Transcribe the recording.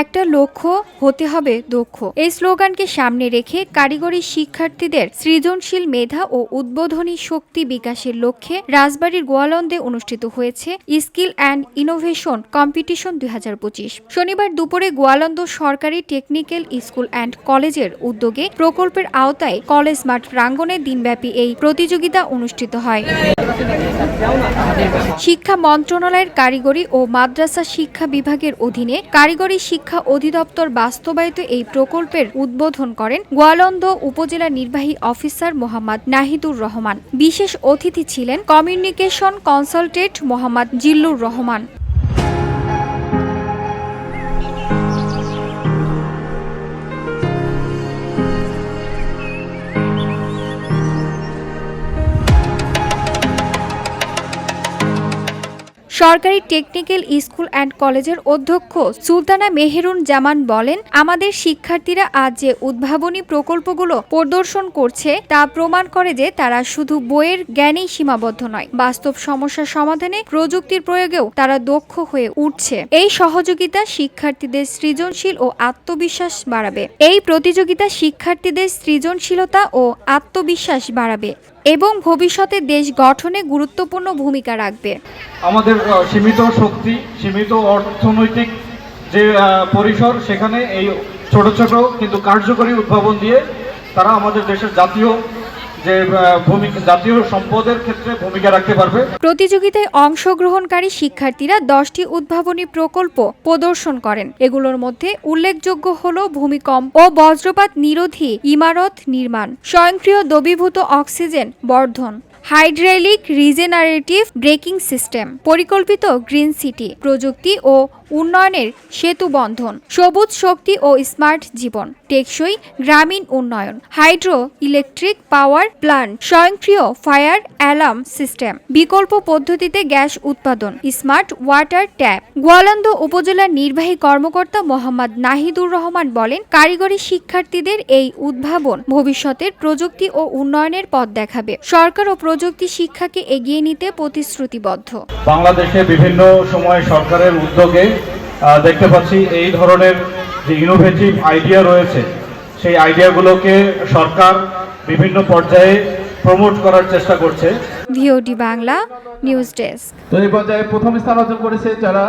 একটা লক্ষ্য হতে হবে দক্ষ। এই স্লোগানকে সামনে রেখে কারিগরি শিক্ষার্থীদের সৃজনশীল মেধা ও উদ্বোধনী শক্তি বিকাশের লক্ষ্যে রাজবাড়ির গোয়ালন্দে অনুষ্ঠিত হয়েছে স্কিল অ্যান্ড ইনোভেশন কম্পিটিশন দু হাজার পঁচিশ। শনিবার দুপুরে গোয়ালন্দ সরকারি টেকনিক্যাল স্কুল অ্যান্ড কলেজের উদ্যোগে প্রকল্পের আওতায় কলেজ মাঠ প্রাঙ্গণে দিনব্যাপী এই প্রতিযোগিতা অনুষ্ঠিত হয়। শিক্ষা মন্ত্রণালয়ের কারিগরি ও মাদ্রাসা শিক্ষা বিভাগের অধীনে কারিগরি শিক্ষা অধিদপ্তর বাস্তবায়িত এই প্রকল্পের উদ্বোধন করেন গোয়ালন্দ উপজেলা নির্বাহী অফিসার মোহাম্মদ নাহিদুর রহমান। বিশেষ অতিথি ছিলেন কমিউনিকেশন কনসালটেন্ট মোহাম্মদ জিল্লুর রহমান। সরকারি টেকনিক্যাল স্কুল অ্যান্ড কলেজের অধ্যক্ষ সুলতানা মেহেরুন জামান বলেন, আমাদের শিক্ষার্থীরা আজ যে উদ্ভাবনী প্রকল্পগুলো প্রদর্শন করছে, তা প্রমাণ করে যে তারা শুধু বইয়ের জ্ঞানেই সীমাবদ্ধ নয়, বাস্তব সমস্যা সমাধানে প্রযুক্তির প্রয়োগেও তারা দক্ষ হয়ে উঠছে। এই সহযোগিতা শিক্ষার্থীদের সৃজনশীল ও আত্মবিশ্বাস বাড়াবে। এই প্রতিযোগিতা শিক্ষার্থীদের সৃজনশীলতা ও আত্মবিশ্বাস বাড়াবে। এবং ভবিষ্যতে দেশ গঠনে গুরুত্বপূর্ণ ভূমিকা রাখবে। আমাদের সীমিত শক্তি, সীমিত অর্থনৈতিক যে পরিসর, সেখানে এই ছোট ছোট কিন্তু কার্যকরী উদ্ভাবন দিয়ে তারা আমাদের দেশের জাতীয় প্রতিযোগিতায় অংশগ্রহণকারী শিক্ষার্থীরা দশটি উদ্ভাবনী প্রকল্প প্রদর্শন করেন। এগুলোর মধ্যে উল্লেখযোগ্য হল ভূমিকম্প ও বজ্রপাত নিরোধী ইমারত নির্মাণ, স্বয়ংক্রিয় দ্রবীভূত অক্সিজেন বর্ধন হাইড্রেলিক রিজেনারেটিভ ব্রেকিং সিস্টেম, পরিকল্পিত গ্রিন সিটি প্রযুক্তি ও উন্নয়নের সেতু বন্ধন, সবুজ শক্তি ও স্মার্ট জীবন, টেকসই গ্রামীণ উন্নয়ন, হাইড্রো ইলেকট্রিক পাওয়ার প্ল্যান্ট স্বয়ংক্রিয় ফায়ার অ্যালার্ম সিস্টেম, বিকল্প পদ্ধতিতে গ্যাস উৎপাদন, স্মার্ট ওয়াটার ট্যাপ। গোয়ালন্দ উপজেলার নির্বাহী কর্মকর্তা মোহাম্মদ নাহিদুর রহমান বলেন, কারিগরি শিক্ষার্থীদের এই উদ্ভাবন ভবিষ্যতের প্রযুক্তি ও উন্নয়নের পথ দেখাবে। সরকার ও প্রযুক্তি শিক্ষাকে এগিয়ে নিতে প্রতিশ্রুতিবদ্ধ। বাংলাদেশে বিভিন্ন সময় সরকারের উদ্যোগে দেখতে পাচ্ছি এই ধরনের যে ইনোভেটিভ আইডিয়া রয়েছে সেই আইডিয়াগুলোকে সরকার বিভিন্ন পর্যায়ে প্রমোট করার চেষ্টা করছে। ভিওডি বাংলা নিউজ ডেস্ক তো এই পর্যায়ে প্রথম স্থান অর্জন করেছে যারা?